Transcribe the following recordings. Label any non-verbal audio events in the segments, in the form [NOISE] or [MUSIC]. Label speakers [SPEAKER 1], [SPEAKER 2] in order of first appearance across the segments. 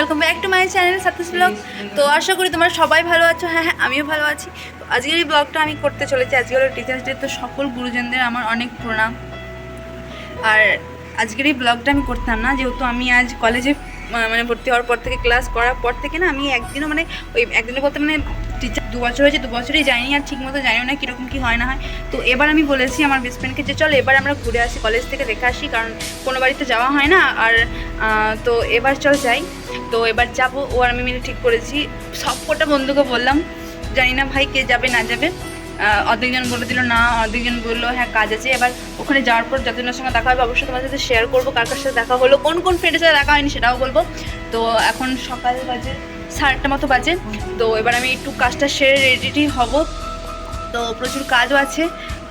[SPEAKER 1] Welcome back to my channel সাতিস blog তো আশা করি তোমরা সবাই ভালো আছো। হ্যাঁ হ্যাঁ আমিও ভালো আছি। তো আজকের এই ব্লগটা আমি করতে চলেছি। আজকে হলো টিচার্স ডে তো সকল গুরুজনদের আমার অনেক প্রণাম। আর আজকের এই ব্লগটা আমি করতাম না, যেহেতু আমি আজ কলেজে মানে ভর্তি হওয়ার পর থেকে ক্লাস করার পর থেকে না, আমি একদিনও মানে ওই একদিনে বলতে মানে টিচার দু বছর হয়েছে, দু বছরই যাইনি আর ঠিক মতো জানিও না কীরকম কী হয় না হয়। তো এবার আমি বলেছি আমার বেস্ট ফ্রেন্ডকে যে চল, এবার আমরা ঘুরে আসি কলেজ থেকে দেখে আসি, কারণ কোনো বাড়িতে যাওয়া হয় না। আর তো এবার চল যাই। তো এবার যাব, ও আর আমি মিলে ঠিক করেছি। সব কটা বন্ধুকে বললাম, জানি না ভাই কে যাবে, না যাবে। অর্ধেকজন বলে দিল না, অর্ধেকজন বলল হ্যাঁ কাজ আছে। এবার ওখানে যাওয়ার পর যতজনের সঙ্গে দেখা হবে, অবশ্যই তোমার সাথে শেয়ার করব কার কার সাথে দেখা হলো, কোন কোন ফ্রেন্ডের সাথে দেখা হয়নি সেটাও বলব। তো এখন সকাল বাজে সাড়ে আটটা মতো বাজে। তো এবার আমি একটু কাজটা সেরে রেডিটি হব। তো প্রচুর কাজও আছে।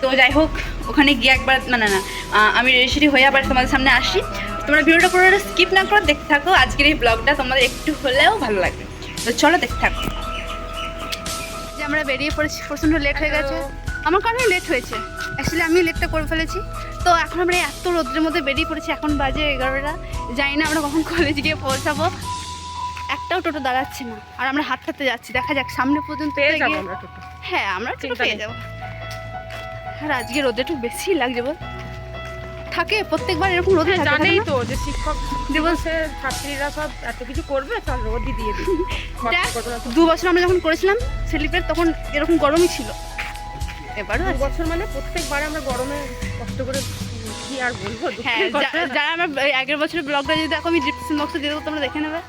[SPEAKER 1] তো যাই হোক ওখানে গিয়ে একবার না না না আমি রেডি হয়ে আবার তোমাদের সামনে আসি। তোমরা ভিডিওটা পুরো স্কিপ না করে দেখতে থাকো। আজকের এই ব্লগটা তোমাদের একটু হলেও ভালো লাগবে। তো চলো দেখতে থাকো। যে আমরা বেরিয়ে পড়েছি প্রচণ্ড লেট হয়ে গেছে। আমার কারণে লেট হয়েছে। অ্যাকচুয়ালি আমি লেটটা করে ফেলেছি। তো এখন আমরা এত রোদ্রের মধ্যে বেরিয়ে পড়েছি এখন বাজে এগারোটা। জানি না আমরা কখন কলেজ গিয়ে পৌঁছাবো। একটাও টোটো দাঁড়াচ্ছে না। আর আমরা হাত হাতে যাচ্ছি। দেখা যাক সামনে পর্যন্ত। হ্যাঁ আমরা টোটো পেয়ে। যাব। আর আজকে রোদে একটু বেশি লাগছে বল। থাকে প্রত্যেকবার এরকম রোদে
[SPEAKER 2] হ্যাঁ, জানেই তো যে শিক্ষক দিবসে ছাত্রীরা সব এত কিছু করবে রোদই দিয়ে দিই। [LAUGHS]
[SPEAKER 1] দু বছর আমরা যখন করেছিলাম সেলিব্রেট তখন এরকম গরমই ছিল। এবারও
[SPEAKER 2] দু বছর মানে প্রত্যেকবার আমরা গরমে কষ্ট করে কি আর বলব?
[SPEAKER 1] হ্যাঁ যারা আমার আগের বছরের ব্লগটা যদি দেখো আমি ডিসক্রিপশন বক্সে দিয়ে দেবো তোমরা দেখে নেবে।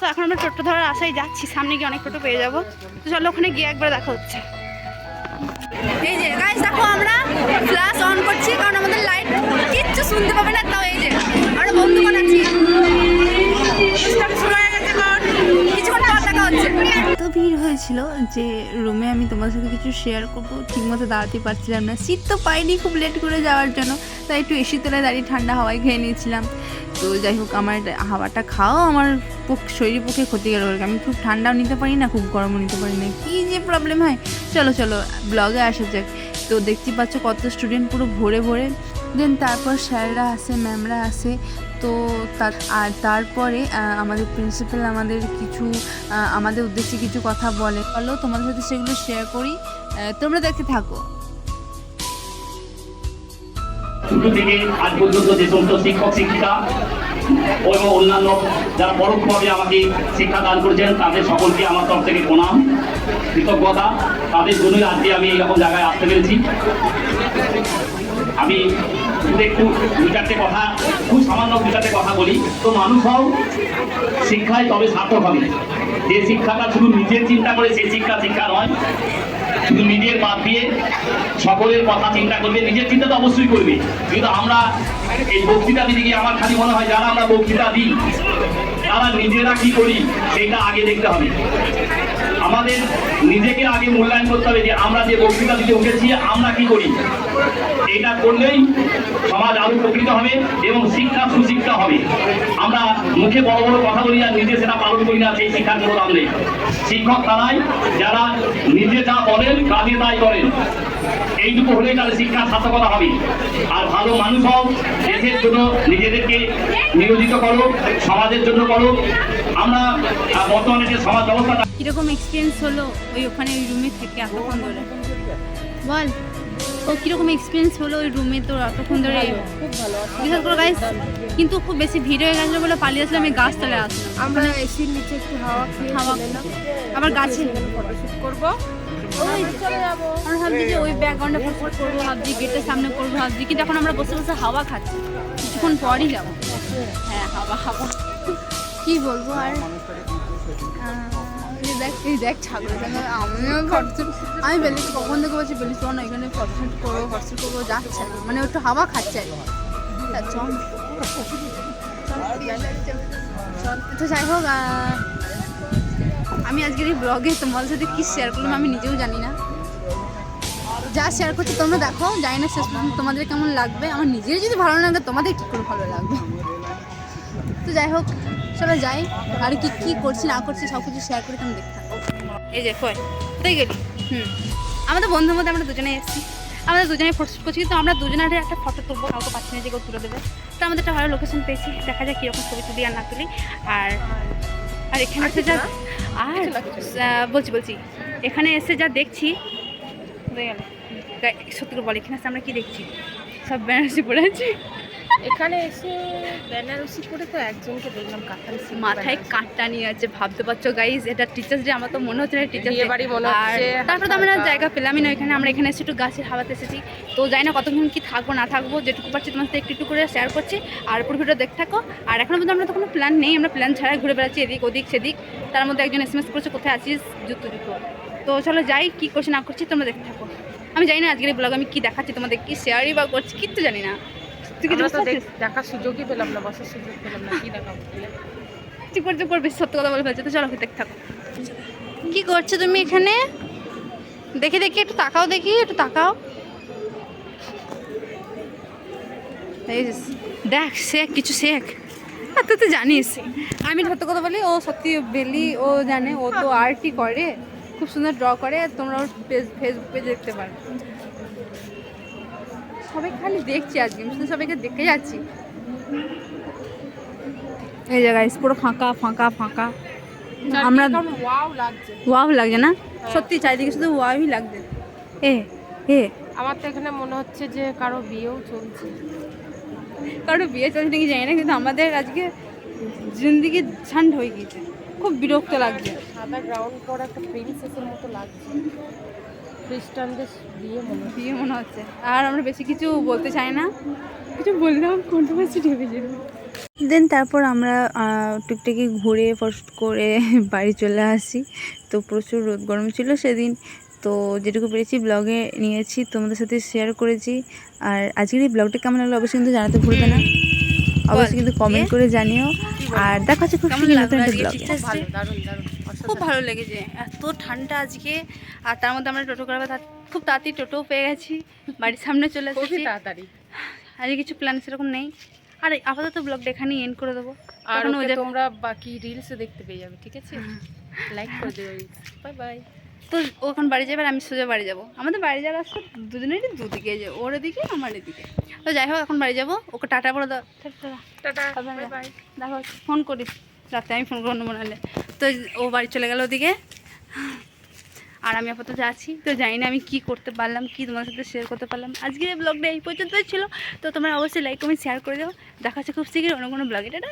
[SPEAKER 1] তো এখন আমরা টোটো ধরার আশায় যাচ্ছি সামনে গিয়ে অনেক টোটো পেয়ে যাব। তো চলো ওখানে গিয়ে একবার দেখা হচ্ছে। এই যে গাইস দেখো আমরা ফ্ল্যাশ অন করছি কারণ আমাদের লাইট কিচ্ছু শুনতে পাবে না তাও এই যে আমরা দেখা হচ্ছে। এত ভিড় হয়েছিল যে রুমে আমি তোমার সাথে কিছু শেয়ার করব ঠিকমতো দাঁড়াতে পারছিলাম না। সিট তো পাইনি খুব লেট করে যাওয়ার জন্য তাই একটু এসি তলায় দাঁড়িয়ে ঠান্ডা হাওয়ায় খেয়ে নিয়েছিলাম। তো যাই হোক আমার হাওয়াটা খাওয়াও, আমার শরীরের পক্ষে ক্ষতি গেল আমি খুব ঠান্ডাও নিতে পারি না, খুব গরমও নিতে পারি না। কী যে প্রবলেম হয়। চলো চলো ব্লগে আসা যাক। তো দেখতে পাচ্ছ কত স্টুডেন্ট পুরো ভরে ভরে। দেন তারপর স্যাররা আসে ম্যামরা আসে তো তার, আর তারপরে আমাদের প্রিন্সিপাল আমাদের কিছু আমাদের উদ্দেশ্যে কিছু কথা বলে। বলো তোমাদের সাথে সেগুলো শেয়ার করি। তোমরা দেখতে থাকো।
[SPEAKER 3] শুরু থেকে আজ পর্যন্ত যে সমস্ত শিক্ষক, শিক্ষিকা এবং অন্যান্য যারা পরোক্ষভাবে আমাকে শিক্ষা দান করেছেন, তাদের সকলকে আমার তরফ থেকে প্রণাম, কৃতজ্ঞতা। তাদের জন্যই আজকে আমি এইরকম জায়গায় আসতে পেরেছি। আমি একটু দু চারটে কথা, খুব সামান্য দু চারটে কথা বলি। তো মানুষ হও শিক্ষায় তবে সার্থক হবে। যে শিক্ষাটা শুধু নিজের চিন্তা করে সেই শিক্ষা শিক্ষা নয়। শুধু নিজের বাদ দিয়ে সকলের কথা চিন্তা করবে, নিজের চিন্তা তো অবশ্যই করবে। কিন্তু আমরা এই বক্তৃতা দিতে গিয়ে আমার খালি মনে হয় যারা আমরা বক্তৃতা দিই তারা নিজেরা কি করি, সেটা আগে দেখতে হবে। আমাদের নিজেকে আগে মূল্যায়ন করতে হবে যে আমরা যে বক্তৃতা দিতে উঠেছি, আমরা কি করি? এটা করলেই সমাজ আরও উপকৃত হবে এবং শিক্ষা সুশিক্ষা হবে। আমরা মুখে বড় বড় কথা বলি আর নিজে সেটা পালন করি না, সেই শিক্ষার কোনো দাম নেই। শিক্ষক তারাই, যারা নিজে যা বলেন, কাজে তাই করেন। এইটুকু হলেই তাহলে শিক্ষার সার্থকতা হবে। আর ভালো মানুষ হও, দেশের জন্য নিজেদেরকে নিয়োজিত করো, সমাজের জন্য করো আমরা বর্তমানে যে সমাজ ব্যবস্থাটা
[SPEAKER 1] কীরকম এক্সপিরিয়েন্স হলো ওই ওখানে ওই রুমে থেকে এতক্ষণ ধরে? বল। ও কীরকম এক্সপিরিয়েন্স হলো ওই রুমে তো এতক্ষণ ধরে?
[SPEAKER 2] খুব ভালো।
[SPEAKER 1] বিশেষ করে গাইস কিন্তু খুব বেশি ভিড় হয়ে গেছিল বলে পালিয়ে আসলাম আমি গাছতলায় আসলাম
[SPEAKER 2] আমরা এসির নিচে একটু হাওয়া খেয়ে
[SPEAKER 1] হাওয়া। আবার গাছে।
[SPEAKER 2] করব।
[SPEAKER 1] ওই
[SPEAKER 2] চলে যাব।
[SPEAKER 1] আমরা ভাবছি যে ওই ব্যাকগ্রাউন্ডে ফটো করব ভাবছি গেটের সামনে করব ভাবছি কিন্তু এখন আমরা বসে বসে হাওয়া খাচ্ছি। কিছুক্ষণ পরই যাব। হ্যাঁ হাওয়া হাওয়া। কি বলব আর দেখ, এই দেখ ছাগল আমিও আমি বেলিকে কখন থেকে বলছি বেলি চল না, এখানে ফটোশুট করব ফটোশুট করব, যাচ্ছে মানে একটু হাওয়া খাচ্ছে আর কি। চল। তো যাই হোক আমি আজকের এই ব্লগে তোমাদের সাথে কি শেয়ার করলাম আমি নিজেও জানি না যা শেয়ার করছি তোমরা দেখো, জানি না শেষ পর্যন্ত তোমাদের কেমন লাগবে আমার নিজের যদি ভালো লাগে, তোমাদের কী করে ভালো লাগবে তো যাই হোক চলো যাই আর কি কি করছি না করছি সব কিছু শেয়ার করে তুমি দেখতে থাকো এই যে কয় কোথায় গেলি? হুম। আমাদের বন্ধুর মধ্যে আমরা দুজনে এসেছি। আমাদের দুজনে ফটো করছি কিন্তু আমরা দুজনের একটা ফটো তুলবো কাউকে পাচ্ছি না যে কেউ তুলে দেবে। তো আমাদের একটা ভালো লোকেশন পেয়েছি দেখা যাক কীরকম ছবি তুলি আর না তুলি। আর আর এখানে এসে যা আর বলছি বলছি। এখানে এসে যা দেখছি গেল? সত্যি করে বল এখানে এসে আমরা কি দেখছি? সব বেনারসি পড়ে আছি।
[SPEAKER 2] এখানে এসে বেনারসি করে তো একজনকে দেখলাম কাতারি
[SPEAKER 1] মাথায়। কাঁটা নিয়ে আছে ভাবতে পারছ গাইজ এটা টিচার্স ডে আমার তো মনে হচ্ছে না টিচার্স
[SPEAKER 2] বাড়ি মনে হচ্ছে,
[SPEAKER 1] তারপরে তো আমরা জায়গা পেলামই না এখানে আমরা এখানে এসে একটু গাছের হাওয়াতে এসেছি। তো জানি না কতক্ষণ কি থাকব না থাকব যেটুকু পারছি তোমার সাথে একটু একটু করে শেয়ার করছি। আর পুরো ভিডিও দেখতে থাকো। আর এখনও পর্যন্ত আমরা তো কোনো প্ল্যান নেই আমরা প্ল্যান ছাড়াই ঘুরে বেড়াচ্ছি এদিক ওদিক সেদিক। তার মধ্যে একজন এস এম এস করেছে কোথায় আছিস? জুতো জুতো তো চলো যাই কী করছি না করছি তোমরা দেখতে থাকো। আমি জানি না আজকের ব্লগ আমি কি দেখাচ্ছি তোমাদের কি শেয়ারই বা করছি কিচ্ছু জানি না।
[SPEAKER 2] আমরা তো দেখার সুযোগই পেলাম না বসার সুযোগ পেলাম না কি দেখাবো? বলে?
[SPEAKER 1] করে চুপ করে সত্য কথা বলে ফেলছে তো চলো দেখতে থাকো। কি করছ তুমি এখানে? দেখি দেখি একটু তাকাও দেখি একটু তাকাও। এই দেখ শেখ কিছু শেখ। আর তুই তো জানিস আমি সত্য কথা বলি ও সত্যি বেলি ও জানে ও তো আর্টই করে খুব সুন্দর ড্র করে তোমরা ওর ফেসবুক পেজে দেখতে পারো। সবাই খালি দেখছি আজকে আমি শুধু সবাইকে দেখে যাচ্ছি। এই জায়গায় পুরো ফাঁকা ফাঁকা ফাঁকা। আমরা
[SPEAKER 2] ওয়াও লাগছে।
[SPEAKER 1] ওয়াও লাগছে না? সত্যি চারিদিকে শুধু ওয়াওই লাগছে। এ এ।
[SPEAKER 2] আমার তো এখানে মনে হচ্ছে যে কারও বিয়েও চলছে।
[SPEAKER 1] কারও বিয়ে চলছে নাকি জানি না কিন্তু আমাদের আজকে জিন্দিগি ঝান্ড হয়ে গিয়েছে। খুব বিরক্ত লাগছে।
[SPEAKER 2] সাদা গ্রাউন্ড করা একটা প্রিন্সেসের মতো লাগছে। খ্রিস্টানদের বিয়ে মনে
[SPEAKER 1] বিয়ে মনে হচ্ছে। আর আমরা বেশি কিছু বলতে চাই না। কিছু বললাম কন্ট্রোভার্সি যাবে দেন তারপর আমরা টুকটাকি ঘুরে ফস্ট করে [LAUGHS] বাড়ি চলে আসি। তো প্রচুর রোদ গরম ছিল সেদিন। তো যেটুকু পেরেছি ব্লগে নিয়েছি তোমাদের সাথে শেয়ার করেছি। আর আজকের এই ব্লগটা কেমন লাগল অবশ্যই কিন্তু জানাতে ভুলবে না। অবশ্যই কিন্তু কমেন্ট করে জানিও। আর দেখা হচ্ছে খুব নতুন একটা ব্লগে
[SPEAKER 2] খুব ভালো
[SPEAKER 1] লেগেছে। এত ঠান্ডা আজকে। আর তার মধ্যে আমরা টোটো করাবো খুব তাড়াতাড়ি টোটো পেয়ে গেছি। বাড়ির সামনে চলে এসেছি।
[SPEAKER 2] তাড়াতাড়ি।
[SPEAKER 1] আজকে কিছু প্ল্যান সেরকম নেই। আর আপাতত ব্লগটা এখানেই এন্ড করে দেবো।
[SPEAKER 2] আর
[SPEAKER 1] যাবে-
[SPEAKER 2] তোমরা বাকি রিলসে দেখতে পেয়ে যাবে ঠিক আছে? লাইক করে দিও বাই বাই
[SPEAKER 1] তো ও এখন বাড়ি যাবে আর আমি সোজা বাড়ি যাব। আমাদের বাড়ি যাওয়ার রাস্তা দুজনেরই দুদিকে যে ওর এদিকে আমার এদিকে। তো যাই হোক এখন বাড়ি যাব। ওকে টাটা বলে দাও। টাটা। দেখো ফোন করিস। রাতে আমি ফোন করব নাহলে তো ও বাড়ি চলে গেল ওদিকে। আর আমি আপাতত যাচ্ছি তো জানি না আমি কি করতে পারলাম, কি তোমার সাথে শেয়ার করতে পারলাম। আজকের ব্লগটা এই পর্যন্তই ছিল, তো তোমার অবশ্যই লাইক কমেন্ট শেয়ার করে দাও। দেখা হচ্ছে খুব শীঘ্রই অন্য কোনো ব্লগে টাটা।